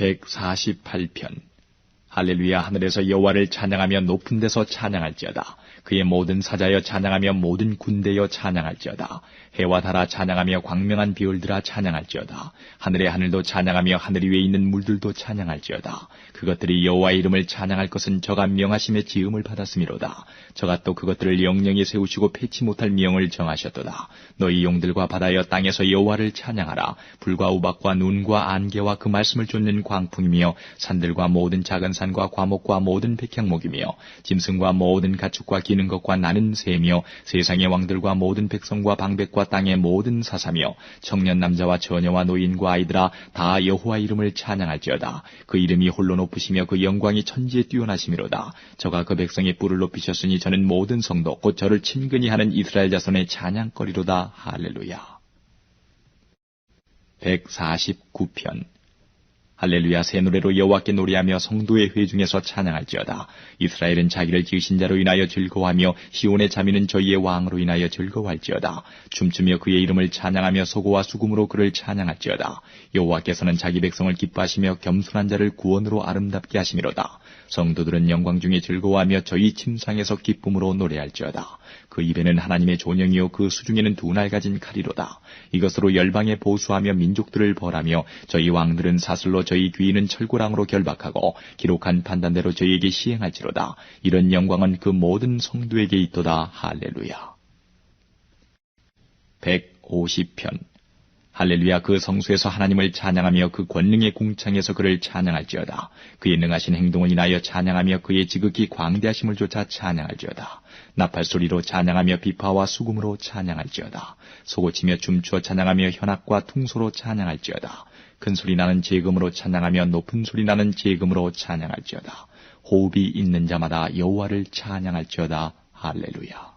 148편 할렐루야 하늘에서 여호와를 찬양하며 높은 데서 찬양할지어다. 그의 모든 사자여 찬양하며 모든 군대여 찬양할지어다. 해와 달아 찬양하며 광명한 비올들아 찬양할지어다. 하늘의 하늘도 찬양하며 하늘 위에 있는 물들도 찬양할지어다. 그것들이 여호와의 이름을 찬양할 것은 저가 명하심의 지음을 받았음이로다. 저가 또 그것들을 영영히 세우시고 패치 못할 명을 정하셨도다. 너희 용들과 바다여 땅에서 여호와를 찬양하라. 불과 우박과 눈과 안개와 그 말씀을 쫓는 광풍이며 산들과 모든 작은 산과 과목과 모든 백향목이며 짐승과 모든 가축과 기는 것과 나는 새며 세상의 왕들과 모든 백성과 방백과 땅의 모든 사사며 청년 남자와 처녀와 노인과 아이들아 다 여호와 이름을 찬양할지어다. 그 이름이 홀로 높으시며 그 영광이 천지에 뛰어나심이로다. 저가 그 백성의 뿔을 높이셨으니 저는 모든 성도 곧 저를 친근히 하는 이스라엘 자손의 찬양거리로다. 할렐루야. 149편 할렐루야 새 노래로 여호와께 노래하며 성도의 회중에서 찬양할지어다. 이스라엘은 자기를 지으신 자로 인하여 즐거워하며 시온의 자미는 저희의 왕으로 인하여 즐거워할지어다. 춤추며 그의 이름을 찬양하며 소고와 수금으로 그를 찬양할지어다. 여호와께서는 자기 백성을 기뻐하시며 겸손한 자를 구원으로 아름답게 하심이로다. 성도들은 영광 중에 즐거워하며 저희 침상에서 기쁨으로 노래할지어다. 그 입에는 하나님의 존영이요 그 수중에는 두 날 가진 칼이로다. 이것으로 열방에 보수하며 민족들을 벌하며 저희 왕들은 사슬로 저희 귀인은 철고랑으로 결박하고 기록한 판단대로 저희에게 시행할지로다. 이런 영광은 그 모든 성도에게 있도다. 할렐루야. 150편 할렐루야 그 성수에서 하나님을 찬양하며 그 권능의 궁창에서 그를 찬양할지어다. 그의 능하신 행동을 인하여 찬양하며 그의 지극히 광대하심을 조차 찬양할지어다. 나팔 소리로 찬양하며 비파와 수금으로 찬양할지어다. 소고치며 춤추어 찬양하며 현악과 퉁소로 찬양할지어다. 큰 소리 나는 재금으로 찬양하며 높은 소리 나는 재금으로 찬양할지어다. 호흡이 있는 자마다 여호와를 찬양할지어다. 할렐루야.